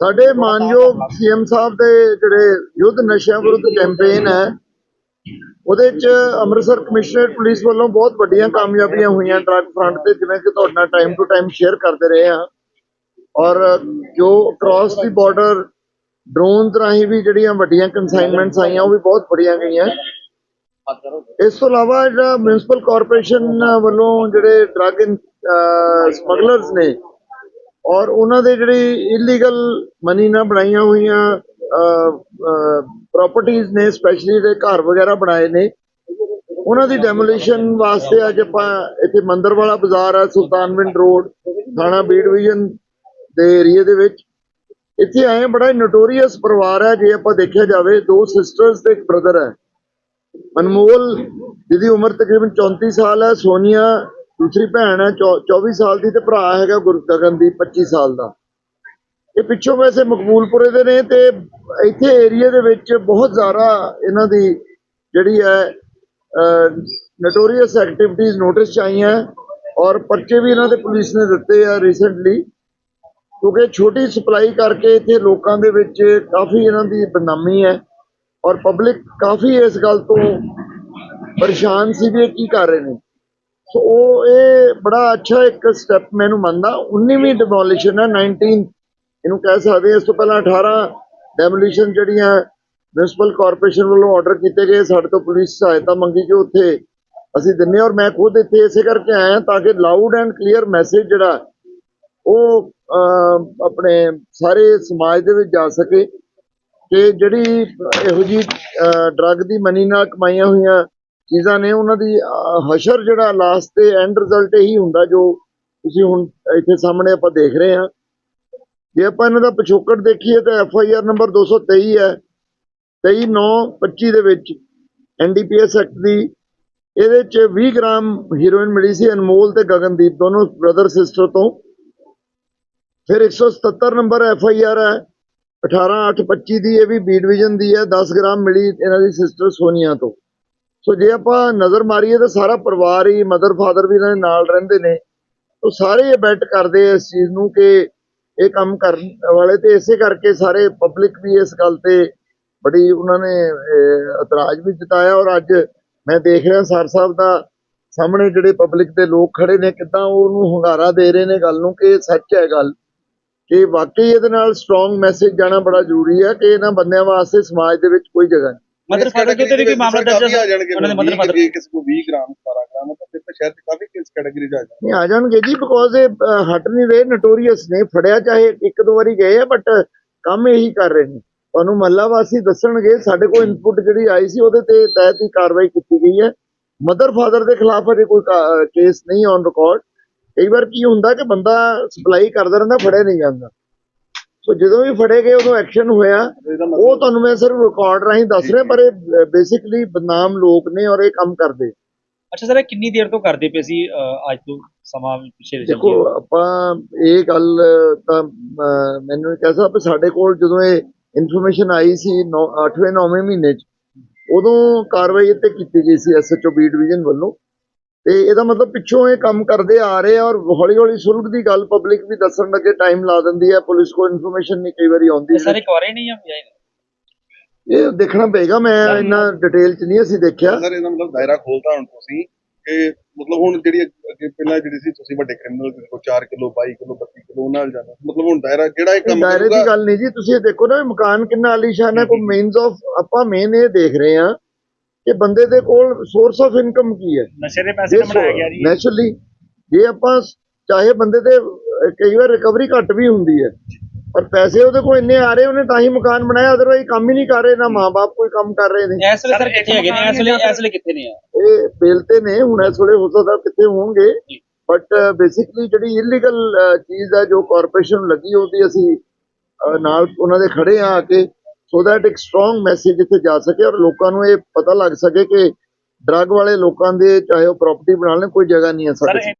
ਸਾਡੇ ਮਾਨਯੋਗ ਸੀਐਮ ਸਾਹਿਬ ਦੇ ਜਿਹੜੇ ਯੁੱਧ ਨਸ਼ਿਆਂ ਵਿਰੁੱਧ ਕੈਂਪੇਨ ਹੈ, ਉਹਦੇ ਚ ਅੰਮ੍ਰਿਤਸਰ ਕਮਿਸ਼ਨਰੇਟ ਪੁਲਿਸ ਵੱਲੋਂ ਬਹੁਤ ਵੱਡੀਆਂ ਕਾਮਯਾਬੀਆਂ ਹੋਈਆਂ ਡਰੱਗ ਫਰੰਟ ਤੇ, ਜਿਵੇਂ ਕਿ ਤੁਹਾਡੇ ਨਾਲ ਟਾਈਮ ਟੂ ਟਾਈਮ ਸ਼ੇਅਰ ਕਰਦੇ ਰਹੇ ਹਾਂ। ਔਰ ਜੋ ਕ੍ਰਾਸ ਦੀ ਬਾਰਡਰ ਡਰੋਨਸ ਰਾਹੀਂ ਵੀ ਜਿਹੜੀਆਂ ਵੱਡੀਆਂ ਕਨਸਾਈਨਮੈਂਟਸ ਆਈਆਂ, ਉਹ ਵੀ ਬਹੁਤ ਬੜੀਆਂ ਗਈਆਂ। ਇਸ ਤੋਂ ਇਲਾਵਾ ਜਿਹੜਾ ਮਿਊਨਿਸਪਲ ਕਾਰਪੋਰੇਸ਼ਨ ਵੱਲੋਂ ਜਿਹੜੇ ਡਰੱਗ ਸਮਗਲਰਸ ਨੇ ਔਰ ਉਹਨਾਂ ਦੇ ਜਿਹੜੀ ਇਲੀਗਲ ਮਨੀ ਨਾਲ ਬਣਾਈਆਂ ਹੋਈਆਂ ਪ੍ਰਾਪਰਟੀਆਂ ਨੇ ਸਪੈਸ਼ਲੀ ਜਿਹੜੇ ਘਰ ਵਗੈਰਾ ਬਣਾਏ ਨੇ ਉਹਨਾਂ ਦੀ ਡੈਮੋਲੀਸ਼ਨ ਵਾਸਤੇ ਅੱਜ ਆਪਾਂ ਇੱਥੇ ਮੰਦਰ ਵਾਲਾ ਬਾਜ਼ਾਰ ਹੈ ਸੁਲਤਾਨਵਿੰਡ ਰੋਡ ਥਾਣਾ ਬੀ ਡਿਵੀਜ਼ਨ ਦੇ ਏਰੀਆ ਦੇ ਵਿੱਚ। ਇੱਥੇ ਆਏ ਹਾਂ, ਬੜਾ ਨੋਟੋਰੀਅਸ ਪਰਿਵਾਰ ਹੈ ਜੇ ਆਪਾਂ ਦੇਖਿਆ ਜਾਵੇ ਦੋ ਸਿਸਟਰਸ ਤੇ ਇੱਕ ਬ੍ਰਦਰ ਹੈ ਅਨਮੋਲ ਜਿਹਦੀ ਉਮਰ ਤਕਰੀਬਨ 34 ਸਾਲ ਹੈ ਸੋਨੀਆ ਦੂਸਰੀ ਭੈਣ ਹੈ, ਚੌ- 24 ਸਾਲ ਦੀ ਤੇ ਭਰਾ ਹੈਗਾ ਗੁਰਗਗਨਦੀਪ 25 ਸਾਲ ਦਾ। ਇਹ ਪਿੱਛੋਂ ਵੈਸੇ ਮਕਬੂਲਪੁਰੇ ਦੇ ਨੇ ਤੇ ਇੱਥੇ ਏਰੀਆ ਦੇ ਵਿੱਚ ਬਹੁਤ ਜ਼ਿਆਦਾ ਇਹਨਾਂ ਦੀ ਜਿਹੜੀ ਹੈ ਨਟੋਰੀਅਸ ਐਕਟੀਵਿਟੀਜ਼ ਨੋਟਿਸ ਚ ਆਈਆਂ ਔਰ ਪਰਚੇ ਵੀ ਇਹਨਾਂ ਦੇ ਪੁਲਿਸ ਨੇ ਦਿੱਤੇ ਆ ਰੀਸੈਂਟਲੀ ਕਿਉਂਕਿ ਛੋਟੀ ਸਪਲਾਈ ਕਰਕੇ ਇੱਥੇ ਲੋਕਾਂ ਦੇ ਵਿੱਚ ਕਾਫੀ ਇਹਨਾਂ ਦੀ ਬਦਨਾਮੀ ਹੈ ਔਰ ਪਬਲਿਕ ਕਾਫੀ ਇਸ ਗੱਲ ਤੋਂ ਪਰੇਸ਼ਾਨ ਸੀ ਵੀ ਇਹ ਕੀ ਕਰ ਰਹੇ ਨੇ। ਸੋ ਉਹ ਇਹ ਬੜਾ ਅੱਛਾ ਇੱਕ ਸਟੈਪ ਮੈਨੂੰ ਮੰਨਦਾ 19ਵੀਂ ਡਿਮੋਲੀਸ਼ਨ ਹੈ 19 ਇਹਨੂੰ ਕਹਿ ਸਕਦੇ ਹਾਂ। ਇਸ ਤੋਂ ਪਹਿਲਾਂ 18 ਡੈਮੋਲੀਸ਼ਨ ਜਿਹੜੀਆਂ ਮਿਊਨਿਸਪਲ ਕਾਰਪੋਰੇਸ਼ਨ ਵੱਲੋਂ ਆਰਡਰ ਕੀਤੇ ਗਏ, ਸਾਡੇ ਤੋਂ ਪੁਲਿਸ ਸਹਾਇਤਾ ਮੰਗੀ ਜੋ ਉੱਥੇ ਅਸੀਂ ਦਿੰਨੇ ਹਾਂ ਔਰ ਮੈਂ ਖੁਦ ਇੱਥੇ ਇਸੇ ਕਰਕੇ ਆਇਆ ਤਾਂ ਕਿ ਲਾਊਡ ਐਂਡ ਕਲੀਅਰ ਮੈਸੇਜ ਜਿਹੜਾ, ਉਹ ਆਪਣੇ ਸਾਰੇ ਸਮਾਜ ਦੇ ਵਿੱਚ ਜਾ ਸਕੇ ਕਿ ਜਿਹੜੀ ਇਹੋ ਜੀ ਡਰੱਗ ਦੀ ਮਨੀ ਨਾਲ ਕਮਾਈਆਂ ਹੋਈਆਂ ਚੀਜ਼ਾਂ ਨੇ ਉਹਨਾਂ ਦੀ ਹਸ਼ਰ ਜਿਹੜਾ ਲਾਸਟ ਤੇ ਐਂਡ ਰਿਜ਼ਲਟ ਇਹੀ ਹੁੰਦਾ ਜੋ ਤੁਸੀਂ ਹੁਣ ਇੱਥੇ ਸਾਹਮਣੇ ਆਪਾਂ ਦੇਖ ਰਹੇ ਹਾਂ। ਜੇ ਆਪਾਂ ਇਹਨਾਂ ਦਾ ਪਿਛੋਕੜ ਦੇਖੀਏ ਤਾਂ ਐਫ ਆਈ ਆਰ ਨੰਬਰ 223 ਹੈ। 23925 ਦੇ ਵਿੱਚ ਐਨਡੀਪੀਐਸ ਐਕਟ ਦੀ ਇਹਦੇ ਚ 20 ਗ੍ਰਾਮ ਹੀਰੋਇਨ ਮਿਲੀ ਸੀ ਅਨਮੋਲ ਤੇ ਗਗਨਦੀਪ ਦੋਨੋਂ ਬ੍ਰਦਰ ਸਿਸਟਰ ਤੋਂ। ਫਿਰ 177 ਨੰਬਰ ਐਫ ਆਈ ਆਰ ਹੈ। 18825 ਦੀ ਇਹ ਵੀ ਬੀ ਡਿਵੀਜ਼ਨ ਦੀ ਹੈ। 10 ਗ੍ਰਾਮ ਮਿਲੀ ਇਹਨਾਂ ਦੀ ਸਿਸਟਰ ਸੋਨੀਆ ਤੋਂ। ਸੋ ਜੇ ਆਪਾਂ ਨਜ਼ਰ ਮਾਰੀਏ ਤਾਂ ਸਾਰਾ ਪਰਿਵਾਰ ਹੀ ਮਦਰ ਫਾਦਰ ਵੀ ਇਹਨਾਂ ਦੇ ਨਾਲ ਰਹਿੰਦੇ ਨੇ। ਉਹ ਸਾਰੇ ਅਬੈਟ ਕਰਦੇ ਇਸ ਚੀਜ਼ ਨੂੰ ਕਿ ਇਹ ਕੰਮ ਕਰਨ ਵਾਲੇ ਤੇ ਇਸੇ ਕਰਕੇ ਸਾਰੇ ਪਬਲਿਕ ਵੀ ਇਸ ਗੱਲ ਤੇ ਬੜੀ ਉਹਨਾਂ ਨੇ ਇਤਰਾਜ਼ ਵੀ ਜਤਾਇਆ ਔਰ ਅੱਜ ਮੈਂ ਦੇਖ ਰਿਹਾ ਸਰ ਸਾਹਿਬ ਦਾ ਸਾਹਮਣੇ ਜਿਹੜੇ ਪਬਲਿਕ ਦੇ ਲੋਕ ਖੜੇ ਨੇ, ਕਿਦਾਂ ਉਹਨੂੰ ਹੁੰਗਾਰਾ ਦੇ ਰਹੇ ਨੇ ਗੱਲ ਨੂੰ ਕਿ ਸੱਚ ਹੈ ਗੱਲ ਕਿ ਵਾਕਈ ਇਹਦੇ ਨਾਲ ਸਟਰੋਂਗ ਮੈਸੇਜ ਜਾਣਾ ਬੜਾ ਜ਼ਰੂਰੀ ਹੈ ਕਿ ਇਹਨਾਂ ਬੰਦਿਆਂ ਵਾਸਤੇ ਸਮਾਜ ਦੇ ਵਿੱਚ ਕੋਈ ਜਗ੍ਹਾ ਨਹੀਂ। ਮਦਰ ਫਾਦਰ ਕਿਤੇ ਵੀ ਕੋਈ ਮਾਮਲਾ ਦਰਜ ਕਾਫੀ ਆ ਜਾਣਗੇ ਉਹਨਾਂ ਦੇ ਮਦਰ ਫਾਦਰ ਕਿਸੇ ਨੂੰ 20 ਗ੍ਰਾਮ 17 ਗ੍ਰਾਮ ਤਾਂ ਫਿਰ ਤਾਂ ਸ਼ਹਿਰ 'ਚ ਕਾਫੀ ਕਿਸ ਕੈਟਾਗਰੀ 'ਚ ਆ ਜਾਣਗੇ। ਨਹੀਂ ਆ ਜਾਣਗੇ ਜੀ ਬਿਕੋਜ਼ ਇਹ ਹਟ ਨਹੀਂ ਰਹੇ ਨੋਟੋਰੀਅਸ ਨੇ ਫੜਿਆ ਚਾਹੇ ਇੱਕ ਦੋ ਵਾਰੀ ਗਏ ਆ ਬਟ ਕੰਮ ਇਹੀ ਕਰ ਰਹੇ ਨੇ। ਤੁਹਾਨੂੰ ਮਹੱਲਾ ਵਾਸੀ ਦੱਸਣਗੇ ਸਾਡੇ ਕੋਲ ਇਨਪੁਟ ਜਿਹੜੀ ਆਈ ਸੀ ਉਹਦੇ ਤੇ ਤਹਿਤ ਹੀ ਕਾਰਵਾਈ ਕੀਤੀ ਗਈ ਹੈ। ਮਦਰ ਫਾਦਰ ਦੇ ਖਿਲਾਫ ਅਜੇ ਕੋਈ ਕੇਸ ਨਹੀਂ ਔਨ ਰਿਕਾਰਡ ਕਈ ਵਾਰ ਕੀ ਹੁੰਦਾ ਕਿ ਬੰਦਾ ਸਪਲਾਈ ਕਰਦਾ ਰਹਿੰਦਾ ਫੜਿਆ ਨਹੀਂ ਜਾਂਦਾ। ਸੋ ਜਦੋਂ ਵੀ ਫੜੇ ਗਏ ਉਦੋਂ ਐਕਸ਼ਨ ਹੋਇਆ। ਉਹ ਤੁਹਾਨੂੰ ਮੈਂ ਸਿਰਫ ਰਿਕਾਰਡ ਰਾਹੀਂ ਦੱਸ ਰਿਹਾ ਪਰ ਇਹ ਬੇਸਿਕਲੀ ਬਦਨਾਮ ਲੋਕ ਨੇ ਔਰ ਇਹ ਕੰਮ ਕਰਦੇ। ਅੱਛਾ ਸਰ ਇਹ ਕਿੰਨੀ ਦੇਰ ਤੋਂ ਕਰਦੇ ਪਏ ਸੀ ਅੱਜ ਤੋਂ ਸਮਾਂ ਪਿਛੇ ਦੇ ਦੇਖੋ ਆਪਾਂ ਇਹ ਗੱਲ ਤਾਂ ਮੈਨੂੰ ਇਹ ਕਹਿ ਸਕਦਾ ਵੀ ਸਾਡੇ ਕੋਲ ਜਦੋਂ ਇਹ ਇਨਫੋਰਮੇਸ਼ਨ ਆਈ ਸੀ 8ਵੇਂ 9ਵੇਂ ਮਹੀਨੇ ਚ ਉਦੋਂ ਕਾਰਵਾਈ ਇੱਥੇ ਕੀਤੀ ਗਈ ਸੀ ਐਸਐਚਓ ਬੀ ਡਿਵੀਜ਼ਨ ਵੱਲੋਂ। ਤੇ ਇਹਦਾ ਮਤਲਬ ਪਿੱਛੋਂ ਇਹ ਕੰਮ ਕਰਦੇ ਆ ਰਹੇ ਆ ਔਰ ਹੌਲੀ ਹੌਲੀ ਸੁਲਗ ਦੀ ਗੱਲ ਪਬਲਿਕ ਵੀ ਦੱਸਣ ਲੱਗੇ ਟਾਈਮ ਲਾ ਦਿੰਦੀ ਹੈ ਪੁਲਿਸ ਕੋਲ ਇਨਫੋਰਮੇਸ਼ਨ ਨਹੀਂ ਕਈ ਵਾਰੀ ਆਉਂਦੀ ਸਾਰੇ ਕੁਆਰੇ ਨਹੀਂ ਆ ਜਾਏ ਇਹ ਦੇਖਣਾ ਪਏਗਾ ਮੈਂ ਇੰਨਾ ਡਿਟੇਲ ਚ ਨਹੀਂ ਅਸੀਂ ਦੇਖਿਆ। ਸਰ ਇਹਦਾ ਮਤਲਬ ਦਾਇਰਾ ਖੋਲਤਾ ਹੁਣ ਤੁਸੀਂ ਕਿ ਮਤਲਬ ਹੁਣ ਜਿਹੜੀ ਅੱਗੇ ਪਹਿਲਾਂ ਜਿਹੜੀ ਸੀ ਤੁਸੀਂ ਵੱਡੇ ਕ੍ਰਿਮੀਨਲ ਕੋਲ 4 ਕਿਲੋ 22 ਕਿਲੋ 32 ਕਿਲੋ ਨਾਲ ਜਾਣਾ ਮਤਲਬ ਹੁਣ ਦਾਇਰਾ ਕਿਹੜਾ ਇਹ ਕੰਮ ਦਾਇਰੇ ਦੀ ਗੱਲ ਨਹੀਂ ਜੀ ਤੁਸੀਂ ਇਹ ਦੇਖੋ ਨਾ ਇਹ ਮਕਾਨ ਕਿੰਨਾ ਆਲੀਸ਼ਾਨ ਹੈ ਕੋਈ ਮੀਨਸ ਆਫ ਆਪਾਂ ਮੇਨ ਇਹ ਦੇਖ ਰਹੇ ਹਾਂ ਕਿ ਬੰਦੇ ਦੇ ਕੋਲ ਸੋਰਸ ਆਫ ਇਨਕਮ ਕੀ ਹੈ? ਨਸ਼ੇ ਦੇ ਪੈਸੇ ਨਾਲ ਬਣਾਇਆ ਗਿਆ ਜੀ। ਨੈਚੁਰਲੀ ਜੇ ਆਪਾਂ ਚਾਹੇ ਬੰਦੇ ਦੇ ਕਈ ਵਾਰ ਰਿਕਵਰੀ ਘੱਟ ਵੀ ਹੁੰਦੀ ਹੈ ਪਰ ਪੈਸੇ ਉਹਦੇ ਕੋਲ ਇੰਨੇ ਆ ਰਹੇ ਉਹਨੇ ਤਾਂ ਹੀ ਮਕਾਨ ਬਣਾਇਆ ਅਦਰਵਾਈਜ਼ ਕੰਮ ਹੀ ਨਹੀਂ ਕਰ ਰਹੇ ਨਾ ਮਾਪੇ ਕੋਈ ਕੰਮ ਕਰ ਰਹੇ ਨੇ। ਇਸ ਵੇਲੇ ਸਰ ਕਿੱਥੇ ਹੈਗੇ ਨੇ? ਇਸ ਵੇਲੇ ਇਸ ਵੇਲੇ ਕਿੱਥੇ ਨੇ ਆ ਇਹ ਬੇਲ ਤੇ ਨੇ ਹੁਣ ਇਸ ਵੇਲੇ ਹੋ ਸਕਦਾ ਕਿੱਥੇ ਹੋਣਗੇ। ਬਟ ਬੇਸਿਕਲੀ ਜਿਹੜੀ ਇਲੀਗਲ ਚੀਜ਼ ਹੈ ਜੋ ਕਾਰਪੋਰੇਸ਼ਨ ਨੂੰ ਲੱਗੀ ਉਹਦੀ ਅਸੀਂ ਨਾਲ ਉਹਨਾਂ ਦੇ ਖੜੇ ਆ ਕੇ ਸੋ ਦੈਟ ਇੱਕ ਸਟਰੋਂਗ ਮੈਸੇਜ ਇੱਥੇ ਜਾ ਸਕੇ ਔਰ ਲੋਕਾਂ ਨੂੰ ਇਹ ਪਤਾ ਲੱਗ ਸਕੇ ਕਿ ਡਰੱਗ ਵਾਲੇ ਲੋਕਾਂ ਦੇ ਚਾਹੇ ਉਹ ਪ੍ਰਾਪਰਟੀ ਬਣਾ ਲੈਣ ਕੋਈ ਜਗ੍ਹਾ ਨਹੀਂ ਹੈ ਸਾਡੇ